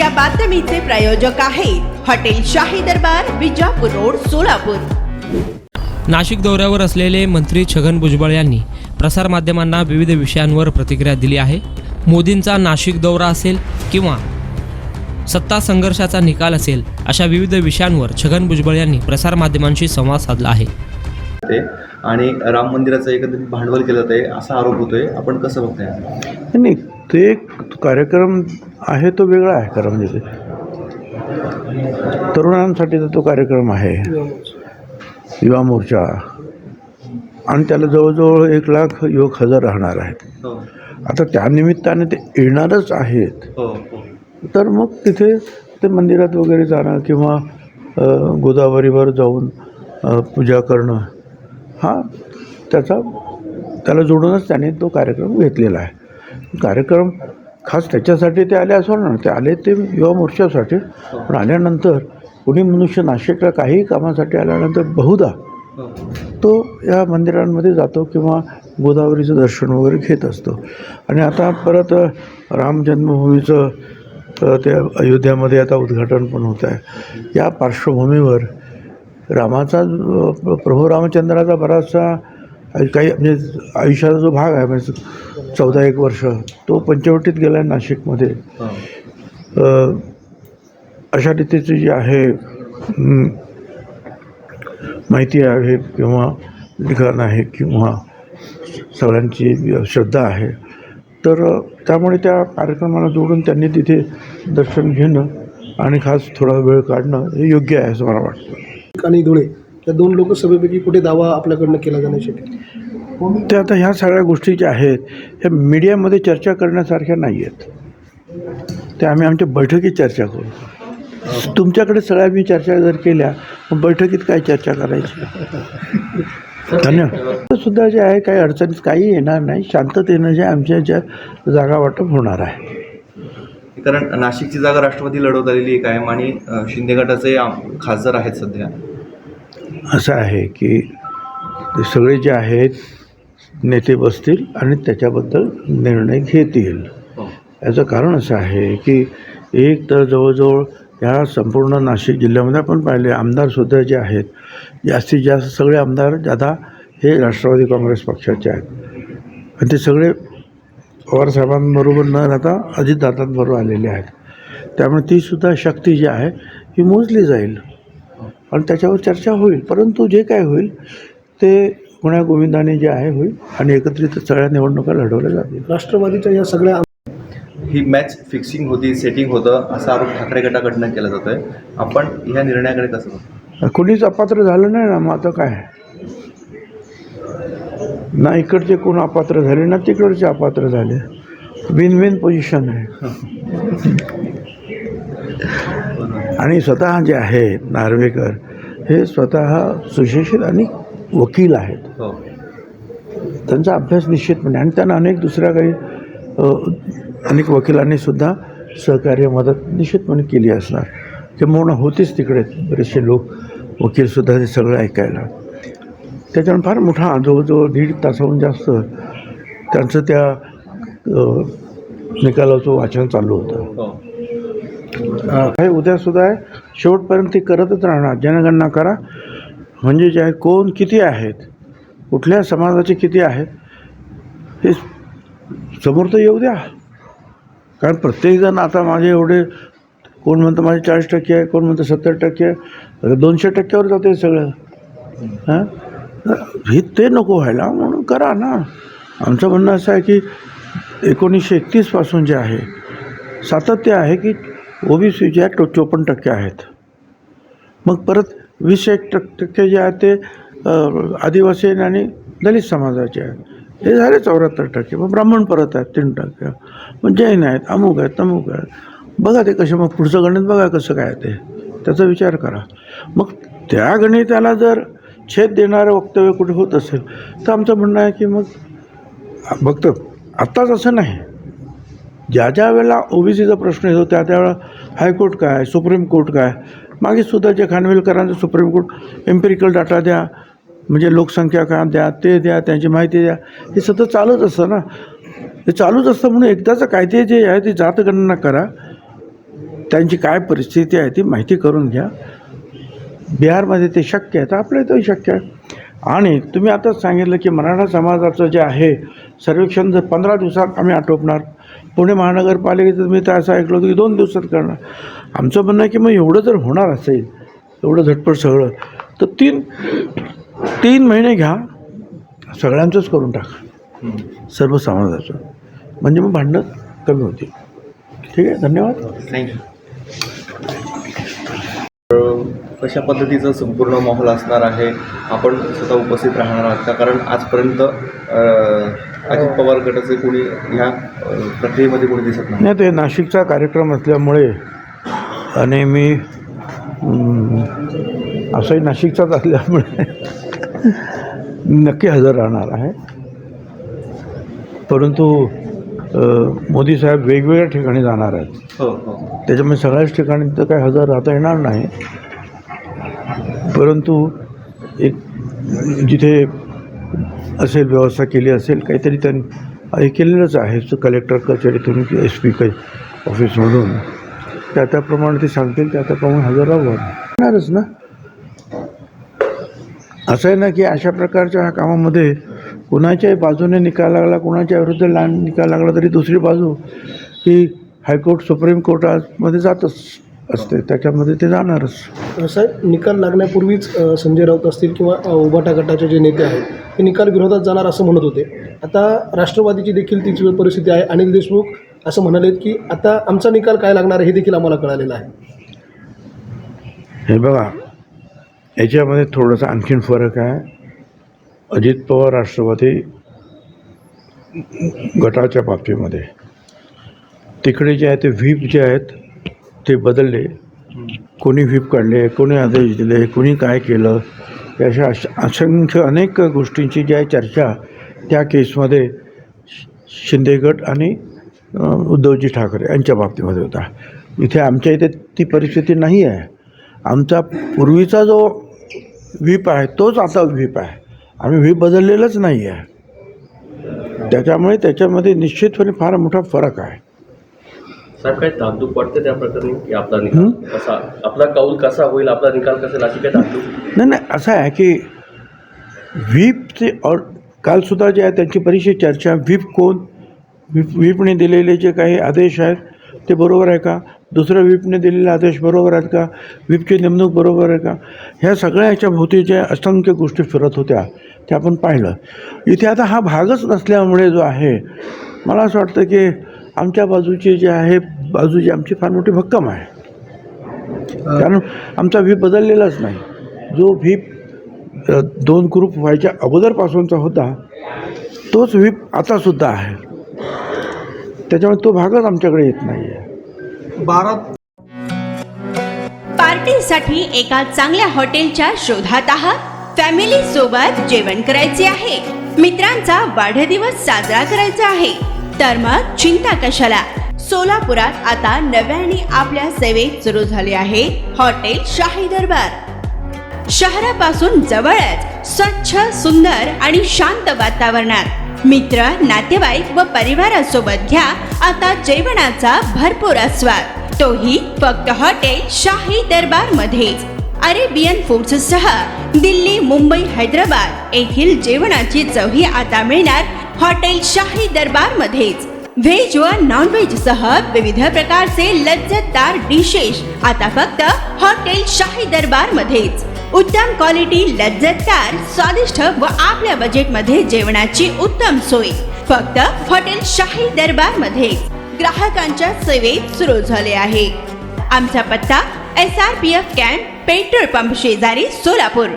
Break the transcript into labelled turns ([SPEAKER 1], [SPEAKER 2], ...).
[SPEAKER 1] या बातमीचे प्रायोजक आहे हॉटेल शाही दरबार विजापूर रोड सोलापूर.
[SPEAKER 2] नाशिक दौऱ्यावर असलेले मंत्री छगन भुजबळ यांनी प्रसारमाध्यमांना विविध विषयांवर प्रतिक्रिया दिली आहे. मोदींचा नाशिक दौरा असेल किंवा सत्ता संघर्षाचा निकाल असेल अशा विविध विषयांवर छगन भुजबळ यांनी प्रसारमाध्यमांशी संवाद साधला आहे.
[SPEAKER 3] ते आणि राम मंदिराचं एकंदरीत भांडवल केलं जात आहे असा आरोप होतोय. आपण कसं बघताय?
[SPEAKER 4] नाही ते एक कार्यक्रम आहे तो वेगळा आहे खरं म्हणजे ते. तरुणांसाठीचा तो कार्यक्रम आहे. युवा मोर्चा. आणि त्याला जवळजवळ एक लाख युवक हजर राहणार आहेत.
[SPEAKER 3] हो.
[SPEAKER 4] आता त्यानिमित्ताने ते येणारच आहेत.
[SPEAKER 3] हो हो.
[SPEAKER 4] तर मग तिथे ते मंदिरात वगैरे जाणं किंवा गोदावरीवर जाऊन पूजा करणं हा त्याचा त्याला जोडूनच त्याने तो कार्यक्रम घेतलेला आहे. कार्यक्रम खास त्याच्यासाठी ते आले असं ना ते आले ते युवा मोर्चासाठी. पण आल्यानंतर कुणी मनुष्य नाशिकला काही कामासाठी आल्यानंतर बहुधा तो या मंदिरांमध्ये जातो किंवा गोदावरीचं दर्शन वगैरे घेत असतो. आणि आता परत राम जन्मभूमीचं अ, त्या अयोध्यामध्ये आता उद्घाटन पण होत आहे. या पार्श्वभूमीवर रामाचा प्रभू रामचंद्राचा बराचसा काही म्हणजे आयुष्याचा जो भाग आहे म्हणजे चौदा एक वर्ष. तो पंचवटीत गेला आहे नाशिकमध्ये अशा रीतीची जी आहे माहिती आहे किंवा लिखाण आहे किंवा सगळ्यांची श्रद्धा आहे. तर त्यामुळे त्या कार्यक्रमाला जोडून त्यांनी तिथे दर्शन घेणं आणि खास थोडा वेळ काढणं हे योग्य आहे असं मला वाटतं.
[SPEAKER 5] आणि धुळे या दोन लोकसभेपैकी कुठे दावा आपल्याकडनं केला जाण्यासाठी?
[SPEAKER 4] ते आता ह्या सगळ्या गोष्टी ज्या आहेत ह्या मीडियामध्ये चर्चा करण्यासारख्या नाही आहेत ते आम्ही आमच्या बैठकीत चर्चा करू. तुमच्याकडे सगळ्या मी चर्चा जर केल्या मग बैठकीत काय चर्चा करायची? धन्यवाद. सुद्धा जे आहे काही अडचणीत काही येणार नाही. शांततेनं जे आमच्या ज्या जागा वाटप होणार आहे.
[SPEAKER 3] कारण नाशिकची जागा राष्ट्रवादी लढवत आलेली आहे कायम आणि शिंदे गटाचे खासदार आहेत सध्या.
[SPEAKER 4] असं आहे की ते सगळे जे आहेत नेते बसतील आणि त्याच्याबद्दल निर्णय घेतील
[SPEAKER 3] हो.
[SPEAKER 4] याचं कारण असं आहे की एक तर जवळजवळ ह्या संपूर्ण नाशिक जिल्ह्यामध्ये आपण पाहिले आमदारसुद्धा जे आहेत जास्तीत जास्त सगळे आमदार ज्यादा हे राष्ट्रवादी काँग्रेस पक्षाचे आहेत. आणि ते सगळे पवारसाहेबांबरोबर न राहता अजितदादांबरोबर आलेले आहेत. त्यामुळे तीसुद्धा शक्ती जी आहे ही मोजली जाईल. आणि त्याच्यावर चर्चा होईल. परंतु जे काय होईल ते गुण्या गोविंदाने जे आहे होईल आणि एकत्रित सगळ्या निवडणुका लढवल्या जातील.
[SPEAKER 5] राष्ट्रवादीच्या या सगळ्या
[SPEAKER 3] ही मॅच फिक्सिंग होती सेटिंग होतं असा आरोप ठाकरे गटाकडनं केला जातोय. आपण ह्या निर्णयाकडे कसं बघतो
[SPEAKER 4] कोणीच अपात्र झालं नाही ना मग आता काय? ना इकडचे कोण अपात्र झाले ना तिकडचे अपात्र झाले. विन विन पोझिशन आहे. आणि स्वतः जे आहे नार्वेकर हे स्वतः सुशिक्षित आणि वकील आहेत.
[SPEAKER 3] हो.
[SPEAKER 4] त्यांचा अभ्यास निश्चितपणे आणि त्यांना अनेक दुसऱ्या काही अनेक वकिलांनी सुद्धा सहकार्य मदत निश्चितपणे केली असणार. किंबहुना होतीच तिकडे. बरेचसे लोक वकीलसुद्धा ते सगळं ऐकायला. त्याच्यानं फार मोठा जवळजवळ दीड तासाहून जास्त त्यांचं त्या निकालाचं वाचन चालू होतं.
[SPEAKER 3] हो.
[SPEAKER 4] हे उद्यासुद्धा आहे. शेवटपर्यंत ते करतच राहणार. जनगणना करा. म्हणजे जे आहे कोण किती आहेत? कुठल्या समाजाचे किती आहेत? हे समोर तर येऊ द्या. कारण प्रत्येकजण आता माझे एवढे कोण म्हणतं माझे चाळीस टक्के आहे कोण म्हणतं सत्तर टक्के आहे दोनशे टक्क्यावर जाते सगळं. हां? हे ते नको व्हायला म्हणून करा ना. आमचं म्हणणं असं आहे की एकोणीसशे एकतीसपासून जे आहे सातत्य आहे की ओबीसी जे आहे चोपन्न टक्के आहेत. मग परत वीस एक टक टक्के जे आहेत ते आदिवासी आणि दलित समाजाचे आहेत. हे झाले चौऱ्याहत्तर टक्के. मग ब्राह्मण परत आहेत तीन टक्के. मग जैन आहेत अमुक आहेत तमुक आहेत. बघा ते कसे मग पुढचं गणित बघा कसं काय ते. त्याचा विचार करा. मग त्या गणिताला जर छेद देणारं वक्तव्य कुठे होत असेल तर आमचं म्हणणं आहे की मग फक्त आत्ताच असं नाही. ज्या ज्या वेळेला ओबीसीचा प्रश्न येतो त्या त्यावेळेला हायकोर्ट काय सुप्रीम कोर्ट काय मागे सुद्धा जे खानविलकरांचं सुप्रीम कोर्ट एम्पेरिकल डाटा द्या म्हणजे लोकसंख्या काय द्या ते द्या त्यांची माहिती द्या हे सतत चालूच असतं ना. हे चालूच असतं म्हणून एकदाचं कायदे जे आहे ते जातगणना करा. त्यांची काय परिस्थिती आहे ती माहिती करून घ्या. बिहारमध्ये ते शक्य आहे तर आपल्या इथंही शक्य आहे. आणि तुम्ही आताच सांगितलं की मराठा समाजाचं जे आहे सर्वेक्षण जर पंधरा दिवसात आम्ही आटोपणार. पुणे महानगरपालिकेचं मी तर असं ऐकलं होतं की दोन दिवसात करणार. आमचं म्हणणं आहे की मग एवढं जर होणार असेल एवढं झटपट सगळं तर तीन तीन महिने घ्या. सगळ्यांचंच करून टाका. सर्व समाजाचं म्हणजे मग भांडणं कमी होतील. ठीक आहे? धन्यवाद.
[SPEAKER 3] थँक्यू कशा पद्धतीचं संपूर्ण माहोल असणार आहे आपण स्वतः उपस्थित राहणार आहात का? कारण आजपर्यंत अजित पवार गटाचे कोणी ह्या प्रक्रियेमध्ये कोणी दिसत नाही.
[SPEAKER 4] ते नाशिकचा कार्यक्रम असल्यामुळे आणि मी असंही नाशिकचाच असल्यामुळे नक्की हजर राहणार आहे. परंतु मोदी साहेब वेगवेगळ्या ठिकाणी जाणार आहेत.
[SPEAKER 3] हो हो.
[SPEAKER 4] त्याच्यामुळे सगळ्याच ठिकाणी तर काही हजर राहता येणार नाही. परंतु एक जिथे असेल व्यवस्था केली असेल काहीतरी त्यांनी हे केलेलंच आहे. कलेक्टर कचेरीतून एस पी ऑफिसमधून त्या त्याप्रमाणे ते सांगतील त्या त्याप्रमाणे हजर राहणारच ना? असं आहे ना की अशा प्रकारच्या ह्या कामामध्ये कुणाच्याही बाजूने निकाल लागला कुणाच्या विरुद्ध लहान निकाल लागला तरी दुसरी बाजू ही हायकोर्ट सुप्रीम कोर्टामध्ये जातच. असते. त्याच्यामध्ये ते जाणारच.
[SPEAKER 5] साहेब निकाल लागण्यापूर्वीच अ, संजय राऊत असतील किंवा अ, उबाटा गटाचे जे नेते आहेत ते निकाल विरोधात जाणार असं म्हणत होते. आता राष्ट्रवादीची देखील तीच परिस्थिती आहे. अनिल देशमुख असं म्हणालेत की आता आमचा निकाल काय लागणार आहे हे देखील आम्हाला कळालेलं आहे.
[SPEAKER 4] हे बघा याच्यामध्ये थोडासा आणखीन फरक आहे. अजित पवार राष्ट्रवादी गटाच्या बाबतीमध्ये. तिकडे जे आहे ते व्हीप जे आहेत ते बदलले. कोणी व्हीप काढले कोणी आदेश दिले कोणी काय केलं अशा अश- असंख्य अनेक गोष्टींची जी आहे चर्चा त्या केसमध्ये शि- शिंदे गट आणि उद्धवजी ठाकरे यांच्या बाबतीमध्ये होता. इथे आमच्या इथे ती परिस्थिती नाही आहे. आमचा पूर्वीचा जो व्हीप आहे तोच आता व्हीप आहे. आम्ही व्हीप बदललेलाच नाही आहे. त्याच्यामुळे त्याच्यामध्ये निश्चितपणे फार मोठा फरक आहे.
[SPEAKER 6] साहेब काय धाकधूक वाटते त्या प्रकरणी? की आपला निकाल कसा? आपला कौल कसा होईल? आपला निकाल कसा अशी काय धाकधूक
[SPEAKER 4] नाही नाही असं आहे की व्हीपचे और कालसुद्धा जे आहे त्यांची बरीचशी चर्चा. व्हीप कोण? व्हीप व्हीपने दिलेले जे काही आदेश आहेत ते बरोबर आहे का? दुसऱ्या व्हीपने दिलेले आदेश बरोबर आहेत का? व्हीपची नेमणूक बरोबर आहे का? ह्या सगळ्या ह्याच्या भोवती ज्या असंख्य गोष्टी फिरत होत्या त्या आपण पाहिलं. इथे आता हा भागच नसल्यामुळे जो आहे मला असं वाटतं की आमच्या बाजूची जी आहे बाजू जी आमची फार मोठी भक्कम आहे. कारण आमचा व्हीप बदललेलाच नाही. जो व्हीप दोन ग्रुप व्हायच्या अगोदरपासूनचा होता तोच व्हीप आतासुद्धा आहे. त्याच्यामुळे तो भागच आमच्याकडे येत नाही आहे
[SPEAKER 5] बारा
[SPEAKER 1] पार्टीसाठी एका चांगल्या हॉटेलच्या शोधात आहात. फॅमिली सोबत जेवण करायचे आहे. मित्रांचा वाढदिवस साजरा करायचा आहे. तर मग चिंता कशाला? सोलापुरात आता नव्याने आपल्या सेवेत सुरू झाले आहे हॉटेल शाही दरबार. शहरापासून जवळच स्वच्छ सुंदर आणि शांत वातावरणात. मित्र नातेवाईक व परिवारासोबत घ्या आता जेवणाचा भरपूर आस्वाद. तोही फक्त हॉटेल शाही दरबार मध्येच अरेबियन फूड्स सह दिल्ली मुंबई हैदराबाद येथील जेवणाची चवही आता मिळणार हॉटेल शाही दरबार मध्येच व्हेज व नॉन व्हेज सह विविध प्रकारचे लज्जतदार डिशेस आता फक्त हॉटेल शाही दरबार मध्येच उत्तम क्वालिटी लज्जतदार स्वादिष्ट व आपल्या बजेटमध्ये जेवणाची उत्तम सोय. फक्त हॉटेल शाही दरबारमध्ये ग्राहकांच्या सेवेत सुरू झाले आहे. आमचा पत्ता S R P F camp petrol pump शेजारी सोलापूर.